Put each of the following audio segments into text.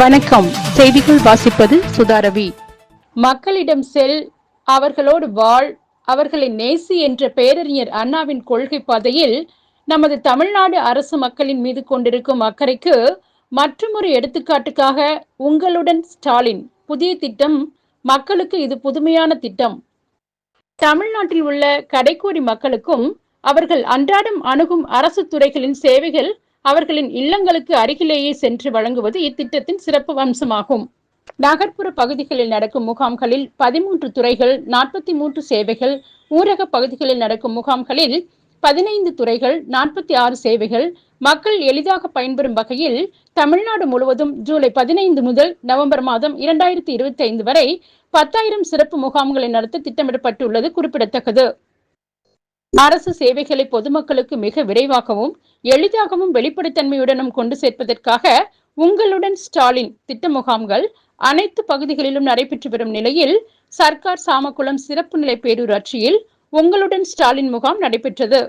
வணக்கம். செய்திகள் வாசிப்பது சுதாரவி மக்களிடம் செல் அவர்களோடு வாழ் அவர்களை நேசி என்ற பேரறிஞர் அண்ணாவின் கொள்கை பாதையில் நமது தமிழ்நாடு அரசு மக்களின் மீது கொண்டிருக்கும் அக்கறைக்கு மற்றுமொரு எடுத்துக்காட்டுக்காக உங்களுடன் ஸ்டாலின். புதிய திட்டம் மக்களுக்கு இது புதுமையான திட்டம். தமிழ்நாட்டில் உள்ள கடைக்கோடி மக்களுக்கும் அவர்கள் அன்றாடம் அணுகும் அரசு துறைகளின் சேவைகள் அவர்களின் இல்லங்களுக்கு அருகிலேயே சென்று வழங்குவது இத்திட்டத்தின் சிறப்பு அம்சமாகும். நகர்ப்புற பகுதிகளில் நடக்கும் முகாம்களில் பதிமூன்று துறைகள் நாற்பத்தி மூன்று சேவைகள் ஊரக பகுதிகளில் நடக்கும் முகாம்களில் பதினைந்து துறைகள் நாற்பத்தி ஆறு சேவைகள் மக்கள் எளிதாக பயன்பெறும் வகையில் தமிழ்நாடு முழுவதும் ஜூலை பதினைந்து முதல் நவம்பர் மாதம் இரண்டாயிரத்தி இருபத்தி ஐந்து வரை பத்தாயிரம் சிறப்பு முகாம்களை நடத்த திட்டமிடப்பட்டுள்ளது குறிப்பிடத்தக்கது. அரசு சேவைகளை பொதுமக்களுக்கு மிக விரைவாகவும் எளிதாகவும் வெளிப்படைத்தன்மையுடனும் கொண்டு சேர்ப்பதற்காக உங்களுடன் ஸ்டாலின் திட்ட முகாம்கள் அனைத்து பகுதிகளிலும் நடைபெற்று வரும் நிலையில் சர்க்கார் சாமக்குளம் சிறப்பு நிலை பேரூராட்சியில் உங்களுடன் ஸ்டாலின் முகாம் நடைபெற்றது.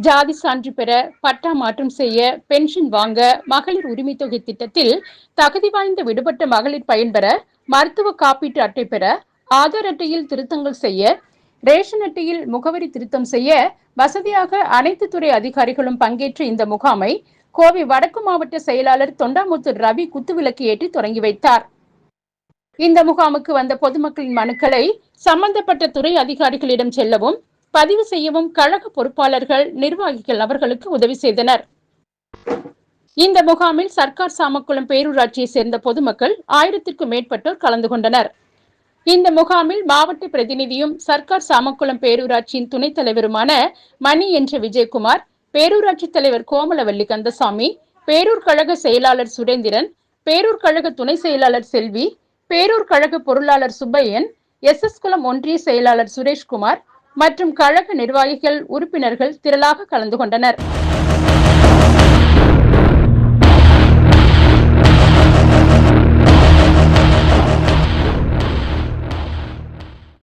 ஜாதி சான்று பெற பட்டா மாற்றம் செய்ய பென்ஷன் வாங்க மகளிர் உரிமை தொகை திட்டத்தில் தகுதி வாய்ந்த விடுபட்ட மகளிர் பயன்பெற மருத்துவ காப்பீட்டு அட்டை பெற ஆதார் அட்டையில் திருத்தங்கள் செய்ய ரேஷன் அட்டையில் முகவரி திருத்தம் செய்ய வசதியாக அனைத்து துறை அதிகாரிகளும் பங்கேற்ற இந்த முகாமை கோவை வடக்கு மாவட்ட செயலாளர் தொண்டாமுத்தூர் ரவி குத்துவிளக்கு ஏற்றி தொடங்கி வைத்தார். இந்த முகாமுக்கு வந்த பொதுமக்களின் மனுக்களை சம்பந்தப்பட்ட துறை அதிகாரிகளிடம் செல்லவும் பதிவு செய்யவும் கழக பொறுப்பாளர்கள் நிர்வாகிகள் அவர்களுக்கு உதவி செய்தனர். இந்த முகாமில் சர்க்கார் சாமக்குளம் பேரூராட்சியை சேர்ந்த பொதுமக்கள் ஆயிரத்திற்கும் மேற்பட்டோர் கலந்து கொண்டனர். இந்த முகாமில் மாவட்ட பிரதிநிதியும் சர்க்கார் சாமக்குளம் பேரூராட்சியின் துணைத் தலைவருமான மணி என்ற விஜயகுமார் பேரூராட்சி தலைவர் கோமலவல்லி கந்தசாமி பேரூர் கழக செயலாளர் சுரேந்திரன் பேரூர் கழக துணை செயலாளர் செல்வி பேரூர் கழக பொருளாளர் சுப்பையன் எஸ் எஸ் குளம் ஒன்றிய செயலாளர் சுரேஷ்குமார் மற்றும் கழக நிர்வாகிகள் உறுப்பினர்கள் திரளாக கலந்து கொண்டனர்.